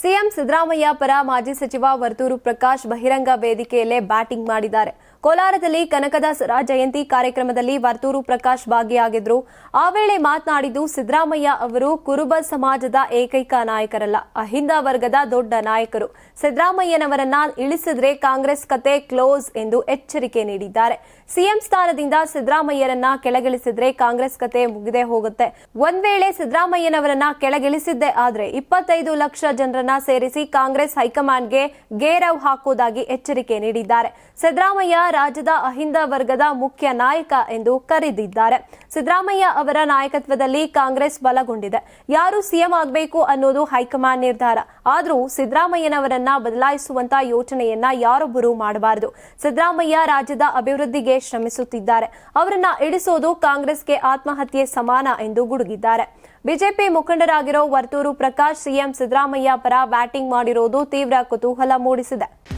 CM Siddaramaiah ಪರ ಮಾಜಿ ಸಚಿವ ವರ್ತೂರು ಪ್ರಕಾಶ್ ಬಹಿರಂಗ ವೇದಿಕೆಯಲ್ಲೇ ಬ್ಯಾಟಿಂಗ್ ಮಾಡಿದ್ದಾರೆ. ಕೋಲಾರದಲ್ಲಿ ಕನಕದಾಸರ ಜಯಂತಿ ಕಾರ್ಯಕ್ರಮದಲ್ಲಿ ವರ್ತೂರು ಪ್ರಕಾಶ್ ಭಾಗಿಯಾಗಿದ್ರು. ಆ ವೇಳೆ ಮಾತನಾಡಿದ್ದು ಸಿದ್ದರಾಮಯ್ಯ ಅವರು ಕುರುಬ ಸಮಾಜದ ಏಕೈಕ ನಾಯಕರಲ್ಲ, ಅಹಿಂದ ವರ್ಗದ ದೊಡ್ಡ ನಾಯಕರು. ಸಿದ್ದರಾಮಯ್ಯನವರನ್ನ ಇಳಿಸಿದ್ರೆ ಕಾಂಗ್ರೆಸ್ ಕತೆ ಕ್ಲೋಸ್ ಎಂದು ಎಚ್ಚರಿಕೆ ನೀಡಿದ್ದಾರೆ. ಸಿಎಂ ಸ್ಥಾನದಿಂದ ಸಿದ್ದರಾಮಯ್ಯರನ್ನ ಕೆಳಗಿಳಿಸಿದ್ರೆ ಕಾಂಗ್ರೆಸ್ ಕತೆ ಮುಗಿದೇ ಹೋಗುತ್ತೆ. ಒಂದ್ ವೇಳೆ ಸಿದ್ದರಾಮಯ್ಯನವರನ್ನ ಕೆಳಗಿಳಿಸಿದ್ದೇ ಆದ್ರೆ ಇಪ್ಪತ್ತೈದು ಲಕ್ಷ ಜನರನ್ನ ಸೇರಿಸಿ ಕಾಂಗ್ರೆಸ್ ಹೈಕಮಾಂಡ್ಗೆ ಗೇರವ್ ಹಾಕುವುದಾಗಿ ಎಚ್ಚರಿಕೆ ನೀಡಿದ್ದಾರೆ. ಸಿದ್ದರಾಮಯ್ಯ ರಾಜ್ಯದ ಅಹಿಂದ ವರ್ಗದ ಮುಖ್ಯ ನಾಯಕ ಎಂದು ಕರೆದಿದ್ದಾರೆ. ಸಿದ್ದರಾಮಯ್ಯ ಅವರ ನಾಯಕತ್ವದಲ್ಲಿ ಕಾಂಗ್ರೆಸ್ ಬಲಗೊಂಡಿದೆ. ಯಾರು ಸಿಎಂ ಆಗಬೇಕು ಅನ್ನೋದು ಹೈಕಮಾಂಡ್ ನಿರ್ಧಾರ. ಆದರೂ ಸಿದ್ದರಾಮಯ್ಯನವರನ್ನ ಬದಲಾಯಿಸುವಂತ ಯೋಚನೆಯನ್ನ ಯಾರೊಬ್ಬರು ಮಾಡಬಾರದು. ಸಿದ್ದರಾಮಯ್ಯ ರಾಜ್ಯದ ಅಭಿವೃದ್ಧಿಗೆ ಶ್ರಮಿಸುತ್ತಿದ್ದಾರೆ. ಅವರನ್ನ ಇಳಿಸೋದು ಕಾಂಗ್ರೆಸ್ಗೆ ಆತ್ಮಹತ್ಯೆ ಸಮಾನ ಎಂದು ಗುಡುಗಿದ್ದಾರೆ. ಬಿಜೆಪಿ ಮುಖಂಡರಾಗಿರೋ ವರ್ತೂರು ಪ್ರಕಾಶ್ ಸಿಎಂ ಸಿದ್ದರಾಮಯ್ಯ ಪರ ಬ್ಯಾಟಿಂಗ್ ಮಾಡಿರೋದು ತೀವ್ರ ಕುತೂಹಲ ಮೂಡಿಸಿದೆ.